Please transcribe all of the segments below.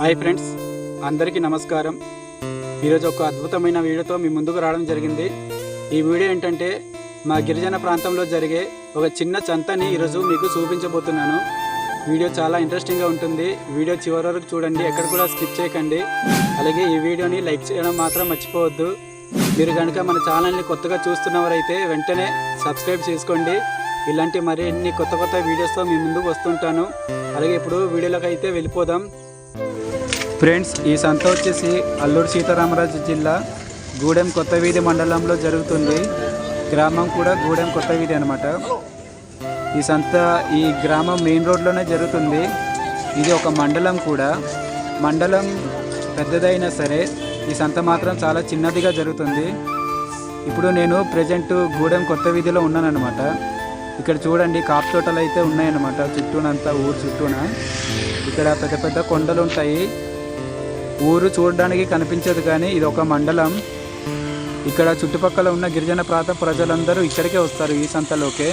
Hi friends అందరికీ నమస్కారం. ఈరోజు ఒక అద్భుతమైన వీడియోతో మీ ముందుకు రావడం జరిగింది. ఈ వీడియో ఏంటంటే మా గిరిజన ప్రాంతంలో జరిగే ఒక చిన్న చంతని ఈరోజు మీకు చూపించబోతున్నాను. వీడియో చాలా ఇంట్రెస్టింగ్గా ఉంటుంది. వీడియో చివరి వరకు చూడండి ఎక్కడ కూడా స్కిప్ చేయకండి. అలాగే ఈ వీడియోని లైక్ చేయడం మాత్రం మర్చిపోవద్దు. మీరు కనుక మన ఛానల్ని కొత్తగా చూస్తున్నవారైతే వెంటనే సబ్స్క్రైబ్ చేసుకోండి. ఇలాంటి మరిన్ని కొత్త కొత్త వీడియోస్తో మీ ముందుకు వస్తుంటాను. అలాగే ఇప్పుడు వీడియోలోకి అయితే వెళ్ళిపోదాం. ఫ్రెండ్స్ ఈ సంత వచ్చేసి అల్లూరు సీతారామరాజు జిల్లా గూడెం కొత్త వీధి మండలంలో జరుగుతుంది. గ్రామం కూడా గూడెం కొత్త వీధి అనమాట ఈ సంత ఈ గ్రామం మెయిన్ రోడ్లోనే జరుగుతుంది. ఇది ఒక మండలం కూడా. మండలం పెద్దదైనా సరే ఈ సంత మాత్రం చాలా చిన్నదిగా జరుగుతుంది. ఇప్పుడు నేను ప్రజెంట్ గూడెం కొత్త వీధిలో ఉన్నానన్నమాట. ఇక్కడ చూడండి కాపు తోటలు అయితే ఉన్నాయన్నమాట. చుట్టూనంతా ఊరు చుట్టూన. ఇక్కడ పెద్ద పెద్ద కొండలు ఉంటాయి ఊరు చూడడానికి కనిపించదు కానీ ఇది ఒక మండలం. ఇక్కడ చుట్టుపక్కల ఉన్న గిరిజన ప్రాంత ప్రజలందరూ ఇక్కడికే వస్తారు ఈ సంతలోకే.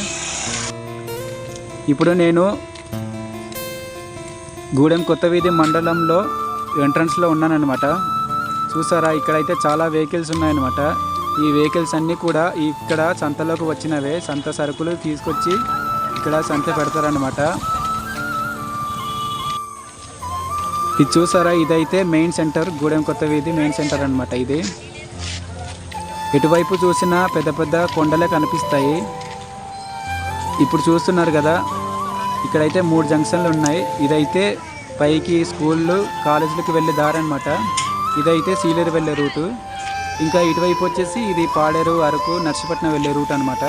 ఇప్పుడు నేను గూడెం కొత్త వీధి మండలంలో ఎంట్రన్స్లో ఉన్నానన్నమాట. చూసారా ఇక్కడైతే చాలా వెహికల్స్ ఉన్నాయన్నమాట. ఈ వెహికల్స్ అన్నీ కూడా ఇక్కడ సంతలోకి వచ్చినవే. సంత సరుకులు తీసుకొచ్చి ఇక్కడ సంత పెడతారనమాట ఇది చూసారా? ఇదైతే మెయిన్ సెంటర్ గూడెం కొత్త వీధి మెయిన్ సెంటర్ అనమాట ఇది. ఎటువైపు చూసినా పెద్ద పెద్ద కొండలే కనిపిస్తాయి. ఇప్పుడు చూస్తున్నారు కదా ఇక్కడైతే మూడు జంక్షన్లు ఉన్నాయి. ఇదైతే పైకి స్కూళ్ళు కాలేజీలకు వెళ్ళే దారి అనమాట ఇదైతే సీలేరు వెళ్ళే రూటు. ఇంకా ఇటువైపు వచ్చేసి ఇది పాడేరు అరకు నర్సీపట్నం వెళ్ళే రూట్ అనమాట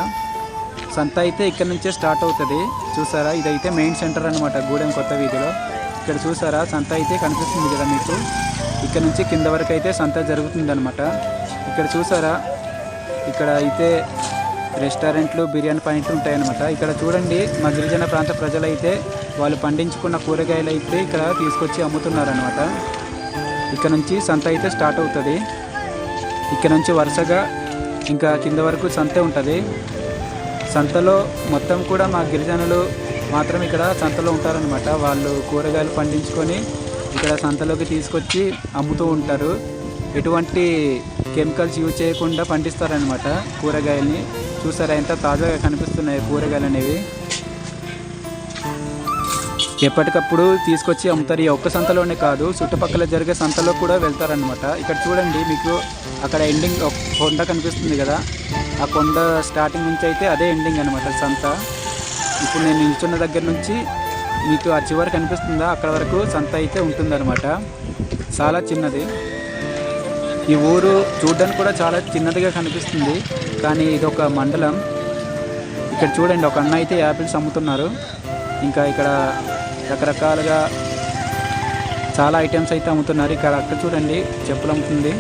సంత అయితే ఇక్కడ నుంచే స్టార్ట్ అవుతుంది. చూసారా? ఇదైతే మెయిన్ సెంటర్ అనమాట గూడెం కొత్త వీధిలో. ఇక్కడ చూసారా? సంత అయితే కనిపిస్తుంది కదా మీకు? ఇక్కడ నుంచి కింద వరకు అయితే సంత జరుగుతుంది అనమాట ఇక్కడ చూసారా? ఇక్కడ అయితే రెస్టారెంట్లు బిర్యానీ పాయింట్లు ఉంటాయన్నమాట. ఇక్కడ చూడండి మా గిరిజన ప్రాంత ప్రజలైతే వాళ్ళు పండించుకున్న కూరగాయలు అయితే ఇక్కడ తీసుకొచ్చి అమ్ముతున్నారనమాట ఇక్కడ నుంచి సంత అయితే స్టార్ట్ అవుతుంది. ఇక్కడ నుంచి వరుసగా ఇంకా కింద వరకు సంతే ఉంటుంది. సంతలో మొత్తం కూడా మా గిరిజనులు మాత్రం ఇక్కడ సంతలో ఉంటారనమాట వాళ్ళు కూరగాయలు పండించుకొని ఇక్కడ సంతలోకి తీసుకొచ్చి అమ్ముతూ ఉంటారు. ఎటువంటి కెమికల్స్ యూజ్ చేయకుండా పండిస్తారనమాట కూరగాయల్ని. చూసారా ఎంత తాజాగా కనిపిస్తున్నాయి కూరగాయలు అనేవి. ఎప్పటికప్పుడు తీసుకొచ్చి అమ్ముతారు. ఈ ఒక్క సంతలోనే కాదు చుట్టుపక్కల జరిగే సంతలో కూడా వెళ్తారనమాట ఇక్కడ చూడండి మీకు అక్కడ ఎండింగ్ ఒక కొండ కనిపిస్తుంది కదా. ఆ కొండ స్టార్టింగ్ నుంచి అయితే అదే ఎండింగ్ అనమాట సంత. ఇప్పుడు నేను నిల్చున్న దగ్గర నుంచి మీకు ఆ చివరి కనిపిస్తుందా? అక్కడ వరకు సంత అయితే ఉంటుందన్నమాట. చాలా చిన్నది. ఈ ఊరు చూడడానికి కూడా చాలా చిన్నదిగా కనిపిస్తుంది. కానీ ఇది ఒక మండలం. ఇక్కడ చూడండి ఒక అన్న అయితే యాపిల్స్ అమ్ముతున్నారు. ఇంకా ఇక్కడ రకరకాలుగా చాలా ఐటమ్స్ అయితే అమ్ముతున్నారు. ఇక్కడ అక్కడ చూడండి చెప్పులు అమ్ముతుంది.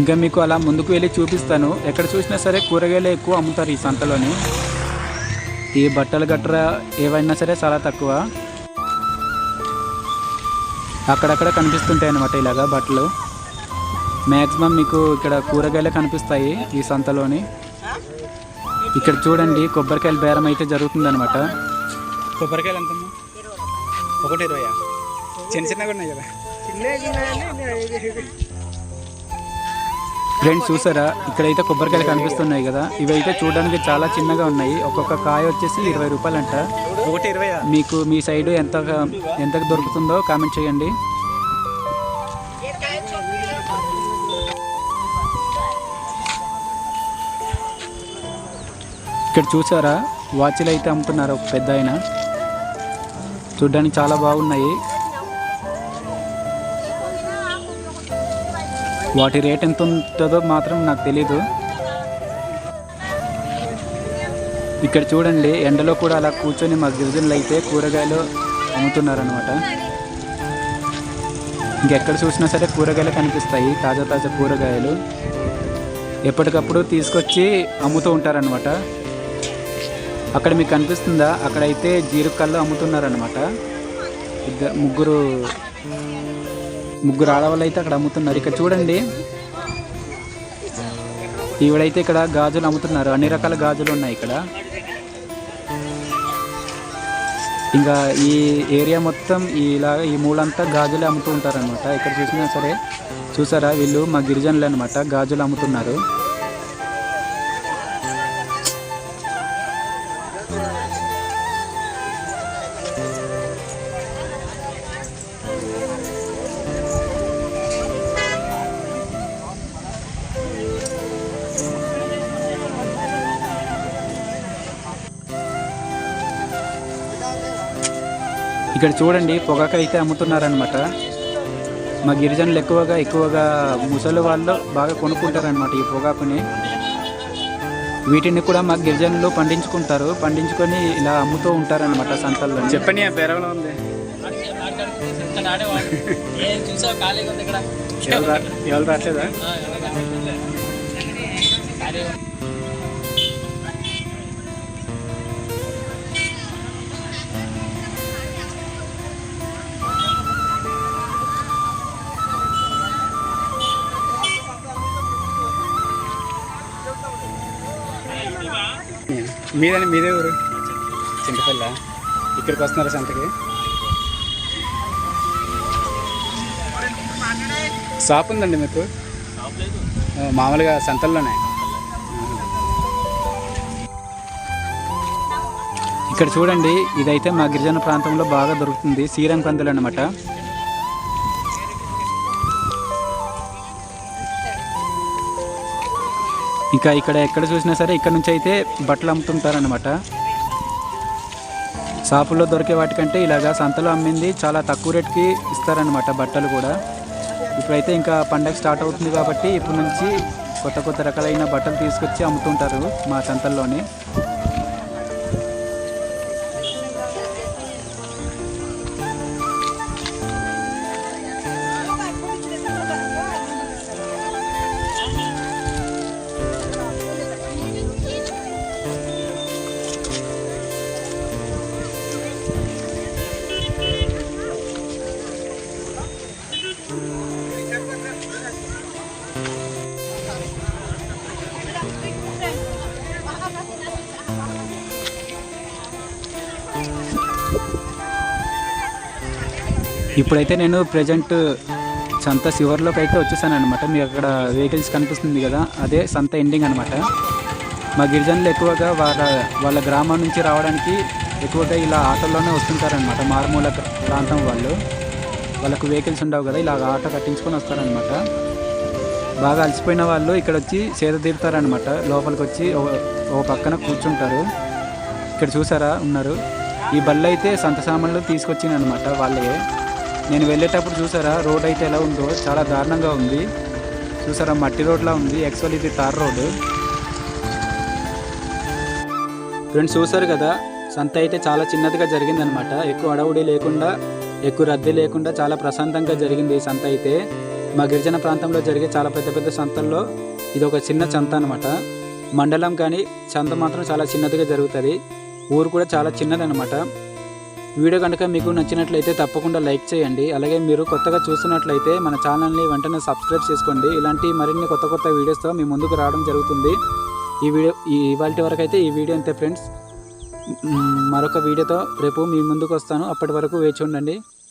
ఇంకా మీకు అలా ముందుకు వెళ్ళి చూపిస్తాను. ఎక్కడ చూసినా సరే కూరగాయలు ఎక్కువ అమ్ముతారు ఈ సంతలోని. ఈ బట్టలు గట్ర ఏవైనా సరే చాలా తక్కువ. అక్కడక్కడ కనిపిస్తుంటాయి అన్నమాట ఇలాగా బట్టలు. మ్యాక్సిమం మీకు ఇక్కడ కూరగాయలే కనిపిస్తాయి ఈ సంతలోని. ఇక్కడ చూడండి కొబ్బరికాయల బేరం అయితే జరుగుతుందన్నమాట. కొబ్బరికాయలు ఎంతమ్మా ఒకటి ఇరవై చిన్న చిన్నగా ఉన్నాయి కదా. ఫ్రెండ్స్ చూసారా? ఇక్కడైతే కొబ్బరికాయలు కనిపిస్తున్నాయి కదా. ఇవి అయితే చూడడానికి చాలా చిన్నగా ఉన్నాయి. ఒక్కొక్క కాయ వచ్చేసి ఇరవై రూపాయలు అంట ఒకటి ఇరవై మీకు మీ సైడ్ ఎంత ఎంతకు దొరుకుతుందో కామెంట్ చేయండి. ఇక్కడ చూసారా? వాచ్లు అయితే అమ్ముతున్నారు ఒక పెద్ద ఆయన. చూడ్డానికి చాలా బాగున్నాయి. వాటి రేట్ ఎంత ఉంటుందో మాత్రం నాకు తెలీదు. ఇక్కడ చూడండి ఎండలో కూడా అలా కూర్చొని మా గిరిజనులు అయితే కూరగాయలు అమ్ముతున్నారనమాట ఇంకెక్కడ చూసినా సరే కూరగాయలు కనిపిస్తాయి తాజా తాజా కూరగాయలు. ఎప్పటికప్పుడు తీసుకొచ్చి అమ్ముతూ ఉంటారనమాట అక్కడ మీకు కనిపిస్తుందా? అక్కడైతే జీరుకల్లు అమ్ముతున్నారనమాట ఇద్దరు ముగ్గురు ముగ్గురు ఆడవాళ్ళు అయితే అక్కడ అమ్ముతున్నారు. ఇక్కడ చూడండి. ఈవిడైతే ఇక్కడ గాజులు అమ్ముతున్నారు. అన్ని రకాల గాజులు ఉన్నాయి ఇక్కడ. ఇంకా ఈ ఏరియా మొత్తం ఇలా ఈ మూలంతా గాజులు అమ్ముతూ ఉంటారనమాట ఇక్కడ చూసినా సరే చూసారా వీళ్ళు మా గిరిజనులు అనమాట గాజులు అమ్ముతున్నారు. ఇక్కడ చూడండి పొగాకు అయితే అమ్ముతున్నారనమాట మా గిరిజనులు ఎక్కువగా ఎక్కువగా ముసలి వాళ్ళు బాగా కొనుక్కుంటారనమాట ఈ పొగాకుని. వీటిని కూడా మా గిరిజనులు పండించుకుంటారు. పండించుకొని ఇలా అమ్ముతూ ఉంటారనమాట సంతల్లో చెప్పని ఉంది? ఎవరు రావట్లేదా. మీదని మీదే ఊరు. చింతపల్ల. ఇక్కడికి వస్తున్నారా సంతకి. షాప్ ఉందండి మీకు? మామూలుగా సంతల్లోనే. ఇక్కడ చూడండి ఇదైతే మా గిరిజన ప్రాంతంలో బాగా దొరుకుతుంది. శ్రీరంగ పందులు అనమాట ఇంకా ఇక్కడ ఎక్కడ చూసినా సరే ఇక్కడ నుంచి అయితే బట్టలు అమ్ముతుంటారనమాట షాపుల్లో దొరికే వాటికంటే ఇలాగా సంతలో అమ్మింది చాలా తక్కువ రేట్కి ఇస్తారనమాట బట్టలు కూడా. ఇప్పుడైతే ఇంకా పండగ స్టార్ట్ అవుతుంది కాబట్టి ఇప్పటి నుంచి కొత్త కొత్త రకాలైన బట్టలు తీసుకొచ్చి అమ్ముతుంటారు మా సంతల్లోనే. ఇప్పుడైతే నేను ప్రజెంట్ సంత శివర్లోకి అయితే వచ్చేసాను అనమాట మీకు అక్కడ వెహికల్స్ కనిపిస్తుంది కదా అదే సంత ఎండింగ్ అనమాట మా గిరిజనులు ఎక్కువగా వాళ్ళ వాళ్ళ గ్రామం నుంచి రావడానికి ఎక్కువగా ఇలా ఆటోల్లోనే వస్తుంటారనమాట మారుమూల ప్రాంతం వాళ్ళు. వాళ్ళకు వెహికల్స్ ఉండవు కదా ఇలా ఆటో కట్టించుకొని వస్తారనమాట బాగా అలసిపోయిన వాళ్ళు ఇక్కడ వచ్చి సేద తీరుతారనమాట లోపలికి వచ్చి ఒక- పక్కన కూర్చుంటారు. ఇక్కడ చూసారా ఉన్నారు. ఈ బళ్ళు అయితే సంత సామాన్లు తీసుకొచ్చింది అనమాట వాళ్ళే. నేను వెళ్ళేటప్పుడు చూసారా రోడ్ అయితే ఎలా ఉందో? చాలా దారుణంగా ఉంది. చూసారా మట్టి రోడ్లా ఉంది. యాక్చువల్ ఇది తార్ రోడ్ ఫ్రెండ్స్ చూసారు కదా? సంత అయితే చాలా చిన్నదిగా జరిగిందనమాట ఎక్కువ అడవుడి లేకుండా ఎక్కువ రద్దీ లేకుండా చాలా ప్రశాంతంగా జరిగింది ఈ సంత అయితే. మా గిరిజన ప్రాంతంలో జరిగే చాలా పెద్ద పెద్ద సంతల్లో ఇది ఒక చిన్న సంత అనమాట మండలం కానీ సంత మాత్రం చాలా చిన్నదిగా జరుగుతుంది. ఊరు కూడా చాలా చిన్నదనమాట వీడియో కనుక మీకు నచ్చినట్లయితే తప్పకుండా లైక్ చేయండి. అలాగే మీరు కొత్తగా చూస్తున్నట్లయితే మన ఛానల్ని వెంటనే సబ్స్క్రైబ్ చేసుకోండి. ఇలాంటి మరిన్ని కొత్త కొత్త వీడియోస్తో మీ ముందుకు రావడం జరుగుతుంది. ఈ వీడియో ఈ ఇవాళ వరకు అయితే ఈ వీడియో అంతే ఫ్రెండ్స్. మరొక వీడియోతో రేపు మీ ముందుకు వస్తాను. అప్పటి వరకు వేచి ఉండండి.